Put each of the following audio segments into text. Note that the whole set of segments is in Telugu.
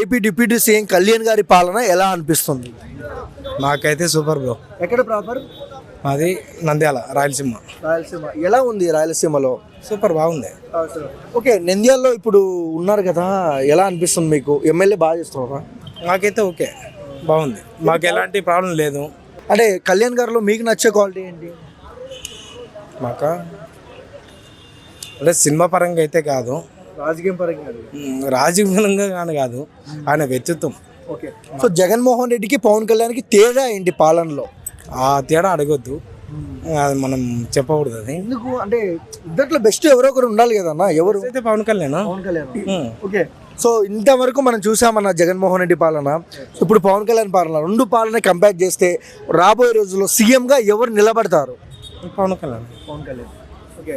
ఏపీ డిప్యూటీ సీఎం కళ్యాణ్ గారి పాలన ఎలా అనిపిస్తుంది? నాకైతే సూపర్ బ్రో. ఎక్కడ ప్రాపర్? మాది నంద్యాల రాయలసీమ. రాయలసీమ. ఎలా ఉంది రాయలసీమలో? సూపర్ బాగుంది. ఓకే నంద్యాలలో ఇప్పుడు ఉన్నారు కదా ఎలా అనిపిస్తుంది మీకు? ఎమ్మెల్యే బాగా చేస్తున్నారా? నాకైతే ఓకే బాగుంది. మాకు ఎలాంటి ప్రాబ్లం లేదు. అంటే కళ్యాణ్ గారిలో మీకు నచ్చే క్వాలిటీ ఏంటి? మాకు? అంటే సినిమా పరంగా అయితే కాదు. రాజకీయం పరంగా రాజకీయంగా కానీ కాదు. ఆయన వ్యక్తిత్వం. ఓకే. సో జగన్మోహన్ రెడ్డికి పవన్ కళ్యాణ్కి తేడా ఏంటి పాలనలో? ఆ తేడా అడగొద్దు. అది మనం చెప్పకూడదు అది. ఎందుకు? అంటే ఇద్దట్లో బెస్ట్ ఎవరో ఒకరు ఉండాలి కదన్నా ఎవరు? అయితే పవన్ కళ్యాణ్? పవన్ కళ్యాణ్. ఓకే. సో ఇంతవరకు మనం చూసామన్న జగన్మోహన్ రెడ్డి పాలన. ఇప్పుడు పవన్ కళ్యాణ్ పాలన రెండు పాలన కంపేర్ చేస్తే రాబోయే రోజుల్లో సీఎంగా ఎవరు నిలబడతారు? పవన్ కళ్యాణ్. పవన్ కళ్యాణ్. ఓకే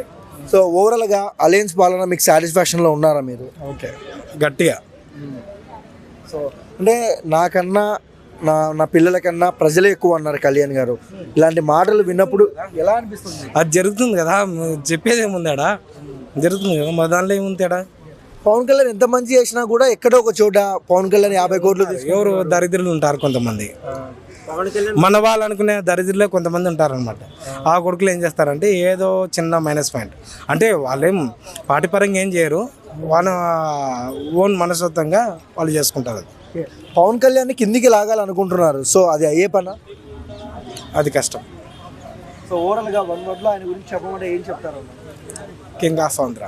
సో ఓవరాల్గా అలయన్స్ పాలన మీకు సాటిస్ఫాక్షన్లో ఉన్నారా మీరు? ఓకే గట్టిగా. సో అంటే నాకన్నా నా నా పిల్లల కన్నా ప్రజలే ఎక్కువ అన్నారు కళ్యాణ్ గారు. ఇలాంటి మాటలు విన్నప్పుడు ఎలా అనిపిస్తుంది? అది జరుగుతుంది కదా. చెప్పేది ఏముందాడా? జరుగుతుంది కదా. మా దానిలో ఏముంది తేడా? పవన్ కళ్యాణ్ ఎంత మంచి చేసినా కూడా ఎక్కడో ఒక చోట పవన్ కళ్యాణ్ యాభై కోట్లు ఎవరు దరిద్రులు ఉంటారు కొంతమంది. మన వాళ్ళు అనుకునే దరిద్రులే కొంతమంది ఉంటారనమాట ఆ కొడుకులు ఏం చేస్తారంటే ఏదో చిన్న మైనస్ పాయింట్ అంటే వాళ్ళేం పార్టీ పరంగా ఏం చేయరు. వాళ్ళ ఓన్ మనస్తత్వంగా వాళ్ళు చేసుకుంటారు అది. పవన్ కళ్యాణ్ కిందికి లాగాలనుకుంటున్నారు. సో అది అయ్యే పనా? అది కష్టం. సో ఓవరాల్గా వన్ వర్డ్లో ఆయన గురించి చెప్పమంటే ఏం చెప్తారు? King of Andhra.